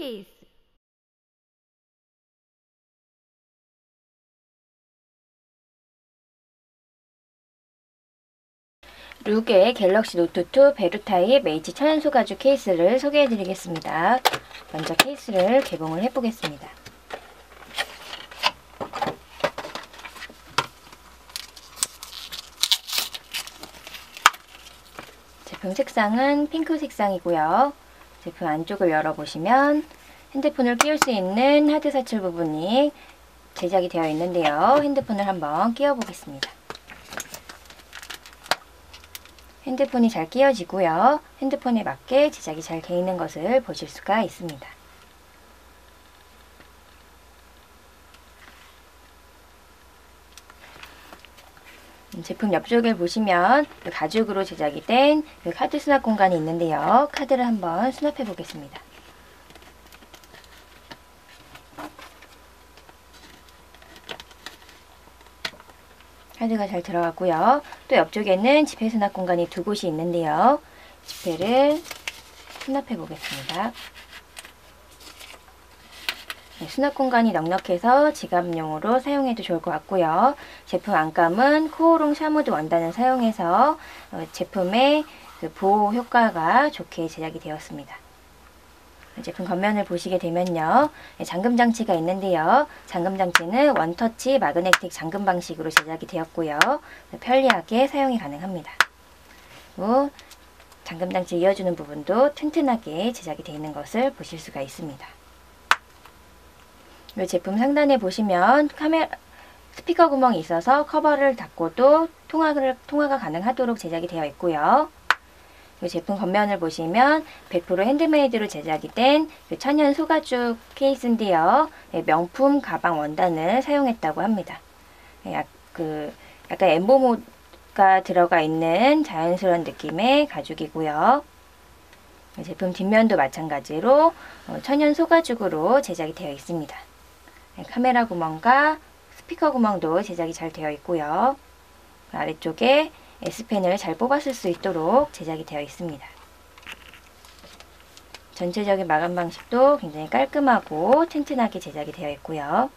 케이스 룩의 갤럭시 노트2 베루타입 H 천연소 가죽 케이스를 소개해 드리겠습니다. 먼저 케이스를 개봉을 해 보겠습니다. 제품 색상은 핑크 색상이고요. 제품 안쪽을 열어보시면 핸드폰을 끼울 수 있는 하드 사출 부분이 제작이 되어 있는데요. 핸드폰을 한번 끼워 보겠습니다. 핸드폰이 잘 끼워지고요. 핸드폰에 맞게 제작이 잘 되어 있는 것을 보실 수가 있습니다. 제품 옆쪽을 보시면 그 가죽으로 제작이 된그 카드 수납 공간이 있는데요. 카드를 한번 수납해 보겠습니다. 카드가 잘 들어갔고요. 또 옆쪽에는 지폐 수납 공간이 두 곳이 있는데요. 지폐를 수납해 보겠습니다. 네, 수납 공간이 넉넉해서 지갑용으로 사용해도 좋을 것 같고요. 제품 안감은 코오롱 샤무드 원단을 사용해서 어, 제품의 그 보호 효과가 좋게 제작이 되었습니다. 제품 겉면을 보시게 되면요. 네, 잠금 장치가 있는데요. 잠금 장치는 원터치 마그네틱 잠금 방식으로 제작이 되었고요. 편리하게 사용이 가능합니다. 잠금 장치 이어주는 부분도 튼튼하게 제작이 되어 있는 것을 보실 수가 있습니다. 이 제품 상단에 보시면 카메라 스피커 구멍이 있어서 커버를 닫고도 통화를, 통화가 가능하도록 제작이 되어 있고요. 이 제품 겉면을 보시면 100% 핸드메이드로 제작이 된그 천연 소가죽 케이스인데요. 네, 명품 가방 원단을 사용했다고 합니다. 네, 약, 그 약간 엠보모가 들어가 있는 자연스러운 느낌의 가죽이고요. 제품 뒷면도 마찬가지로 어, 천연 소가죽으로 제작이 되어 있습니다. 네, 카메라 구멍과 스피커 구멍도 제작이 잘 되어 있고요. 아래쪽에 S펜을 잘 뽑았을 수 있도록 제작이 되어 있습니다. 전체적인 마감 방식도 굉장히 깔끔하고 튼튼하게 제작이 되어 있고요.